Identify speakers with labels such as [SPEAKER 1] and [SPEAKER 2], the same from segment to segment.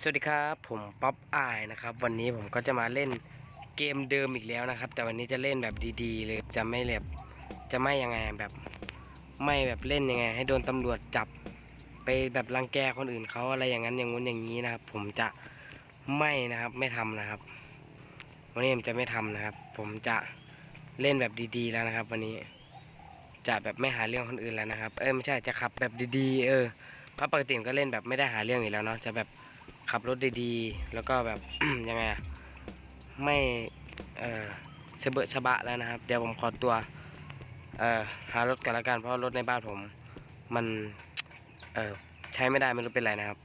[SPEAKER 1] สวัสดีครับผมป๊อปอายนะครับ วันนี้ผมก็จะมาเล่นเกมเดิมอีกแล้วนะครับ แต่วันนี้จะเล่นแบบดีๆเลยจะไม่แบบจะไม่ยังไงแบบไม่แบบเล่นยังไง ให้โดนตำรวจจับไปแบบรังแกคนอื่นเขาอะไรอย่างนั้นอย่างงู้นอย่างนี้นะครับ ผมจะไม่นะครับไม่ทำนะครับ วันนี้ผมจะไม่ทำนะครับ ผมจะเล่นแบบดีๆแล้วนะครับ วันนี้จะแบบไม่หาเรื่องคนอื่นแล้วนะครับ เออไม่ใช่จะขับแบบดีๆ เออเพราะปกติผมก็เล่นแบบไม่ได้หาเรื่องอยู่แล้วเนาะจะแบบ ขับรถดีๆ แล้วก็แบบ ยังไงไม่เออเสเบอะชะบะแล้วนะครับ เดี๋ยวผมขอตัวเอ่อหารถกันละกันเพราะรถในบ้านผม มันเออใช้ไม่ได้ไม่รู้เป็นไรนะครับ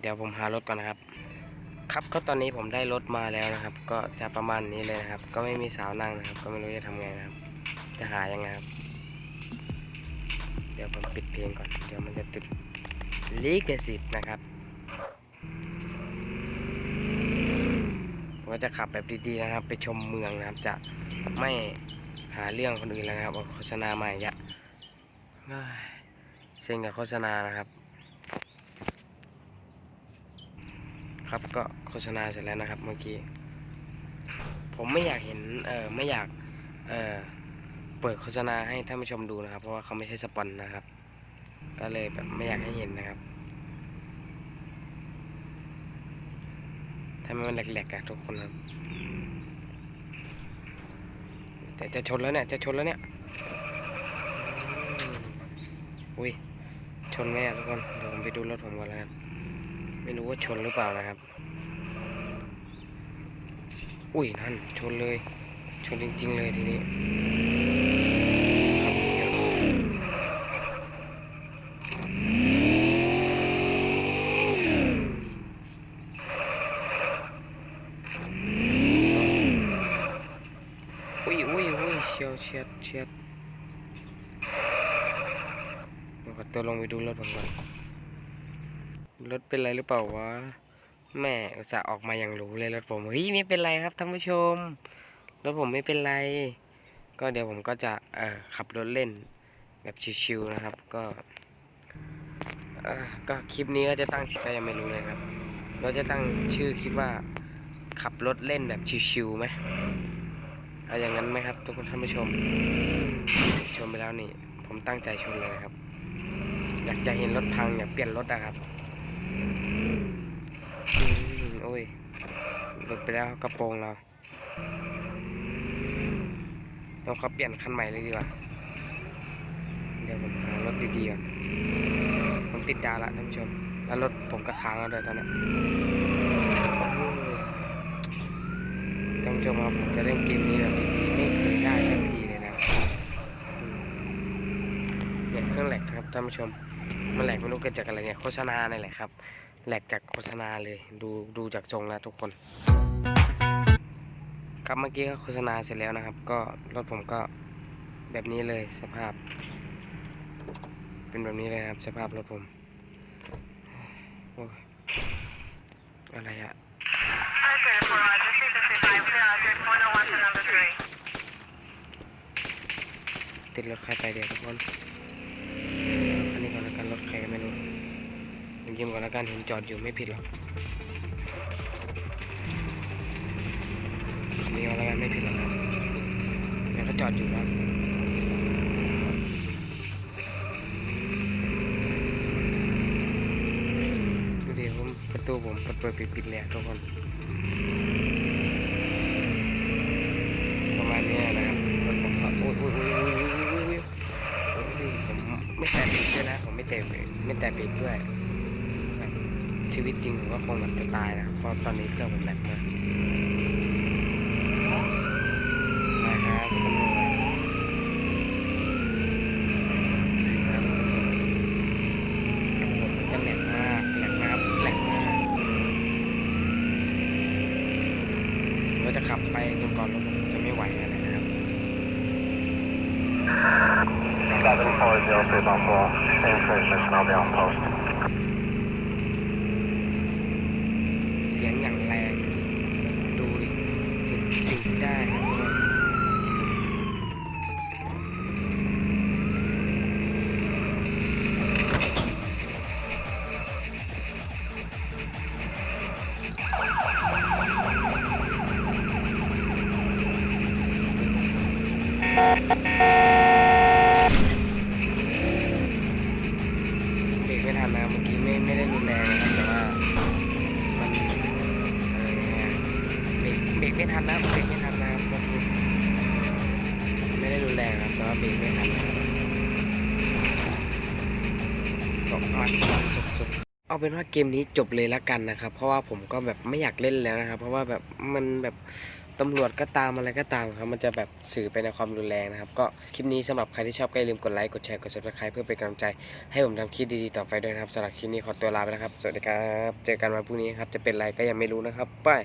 [SPEAKER 1] เดี๋ยวผมหารถก่อนนะครับ ครับก็ตอนนี้ผมได้รถมาแล้วนะครับ ก็จะประมาณนี้เลยนะครับ ก็ไม่มีสาวนั่งนะครับ ก็ไม่รู้จะทำไงนะครับ จะหายังไงครับ เดี๋ยวผมปิดเพลงก่อน เดี๋ยวมันจะติดลิขสิทธิ์นะครับ ผม ก็จะขับแบบดีๆนะครับ ไปชมเมืองนะครับ จะไม่หาเรื่องคนอื่นแล้วนะครับโฆษณาใหม่ยะเฮ้ยเซ็งกับโฆษณานะครับ ครับก็โฆษณาเสร็จแล้วนะครับ เมื่อกี้ผมไม่อยากเห็นเออไม่อยากเออเปิดโฆษณาให้ท่านผู้ชมดูนะครับ เพราะว่าเขาไม่ใช่สปอนนะครับ ก็เลยแบบไม่อยากให้เห็นนะครับ ทำไมมันแหลกๆอะทุกคนครับ แต่จะชนแล้วเนี่ย จะชนแล้วเนี่ย อุ้ย ชนไหมอะทุกคน เดี๋ยวผมไปดูรถผมก่อนแล้วกัน ไม่รู้ว่าชนหรือเปล่านะครับ อุ้ยนั่นชนเลย ชนจริง ๆ เลยทีนี้ครับเดี๋ยวอุ้ย อุ้ยอุ้ยเชียวเฉียดเฉียดผมขอตัวลงไปดูรถผมก่อนรถเป็นไรหรือเปล่าวะแม่อุตส่าห์ออกมาอย่างหรูเลยรถผมเฮ้ยไม่เป็นไรครับท่านผู้ชมรถผมไม่เป็นไร ก็เดี๋ยวผมก็จะเอ่อขับรถเล่นแบบชิวๆนะครับ ก็เอ่อก็คลิปนี้ก็จะตั้งชื่อก็ยังไม่รู้เลยครับ เราจะตั้งชื่อคลิปว่าขับรถเล่นแบบชิวๆไหม เอาอย่างนั้นไหมครับ ทุกคนท่านผู้ชม ชมไปแล้วนี่ ผมตั้งใจชนเลยนะครับ อยากจะเห็นรถพังอยากเปลี่ยนรถอะครับโอ้ยหลุดไปแล้วกระโปรงเราเราเขาเปลี่ยนคันใหม่เลยดีกว่า เดี๋ยวผมหารถดีๆก่อนผมติดดาวละท่านผู้ชม แล้วรถผมก็ค้างแล้วด้วยตอนนี้ ท่านผู้ชมครับผมจะเล่นเกมนี้แบบดีๆไม่เคยได้สักทีเลยนะเนี่ยเครื่องแหลกครับท่านผู้ชมมันแหลกไม่รู้เกิดจากอะไรเนี่ยโฆษณาเนี่ยแหละครับแหลกจากโฆษณาเลยดูดูจากทรงแล้วทุกคน ครับเมื่อกี้ก็โฆษณาเสร็จแล้วนะครับ ก็รถผมก็แบบนี้เลยสภาพ เป็นแบบนี้เลยนะครับสภาพรถผมโอ้อะไรอะ ติดรถใครไปเดี๋ยวทุกคนคันนี้ก่อนละกันรถใครก็ไม่รู้ยืมก่อนละกันเห็นจอดอยู่ไม่ผิดหรอกคันนี้ก่อนละกันไม่ผิดหรอกแต่ก็จอดอยู่นะเวดูดิผมประตูผมเปิดปิดปิดเลยทุกคนประมาณนี้นะครับโอ้โอ้ ไม่แตะปีกด้วยนะผมไม่แตะปีกไม่แตะปีกด้วย ชีวิตจริงผมก็คงแบบจะตายนะเพราะตอนนี้เครื่องผมแหลกมากนะครัจะขับไปจนก่อนรถ 40314, nhận là đu đi, chính chính. Thank you. รกเบรกไม่ทันนะเบรกไม่ทันนะครับเมื่อกี้ไม่ได้รุนแรงครับแต่ว่าเบรกไม่ทันนะครับก็มันมันสุดๆเอาเป็นว่าเกมนี้จบเลยละกันนะครับ เพราะว่าผมก็แบบไม่อยากเล่นแล้วนะครับ เพราะว่าแบบมันแบบตำรวจก็ตามอะไรก็ตามครับ มันจะแบบสื่อไปในความรุนแรงนะครับ ก็คลิปนี้สำหรับใครที่ชอบก็อย่าลืมกดไลค์ กดแชร์ กด subscribe เพื่อเป็นกำลังใจ ให้ผมทำคลิปดีๆต่อไปด้วยนะครับสำหรับคลิปนี้ขอตัวลาไปนะครับ สวัสดีครับ เจอกันวันพรุ่งนี้ครับ จะเป็นอะไรก็ยังไม่รู้นะครับบา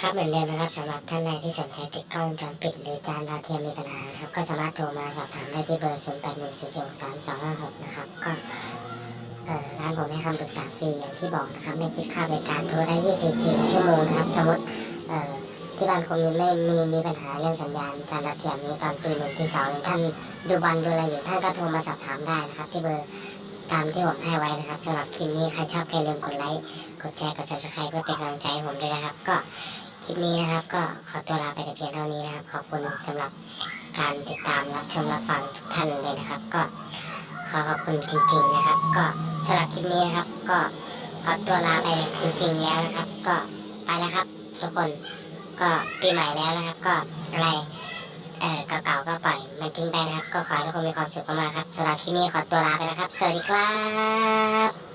[SPEAKER 2] ครับเหมือนเดิมนะครับสำหรับท่านใดที่สนใจติดกล้องวงจรปิดหรือจานดาวเทียมมีปัญหาครับก็สามารถโทรมาสอบถามได้ที่เบอร์0 8 1 4 4 3 2 5 6นะครับก็เอ่อร้านผมให้คำปรึกษาฟรีอย่างที่บอกนะครับไม่คิดค่าบริการโทรได้ 24 ชั่วโมงนะครับสมมติเอ่อที่บ้านคงมีไม่มีมีปัญหาเรื่องสัญญาณจานดาวเทียมนี้ตอนตีหนึ่งตีสองท่านดูบอลดูอะไรอยู่ท่านก็โทรมาสอบถามได้นะครับที่เบอร์ตามที่ผมให้ไว้นะครับสำหรับคลิปนี้ใครชอบใครลืมกดไลค์กดแชร์กด subscribe เพื่อเป็นกำลังใจให้ผมด้วยนะครับ ก็ คลิปนี้นะครับ ก็ขอตัวลาไปแต่เพียงเท่านี้นะครับ ขอบคุณสำหรับการติดตามรับชมรับฟังทุกท่านเลยนะครับ ก็ขอขอบคุณจริง ๆนะครับ ก็สำหรับคลิปนี้นะครับ ก็ขอตัวลาไปจริง ๆ แล้วนะครับ ก็ไปแล้วครับ ทุกคนก็ปีใหม่แล้วนะครับ ก็อะไรเอ่อเก่าๆก็ปล่อยมันทิ้งไปนะครับ ก็ขอให้ทุกคนมีความสุขมากๆครับสำหรับคลิปนี้ขอตัวลาไปแล้วครับ สวัสดีครับ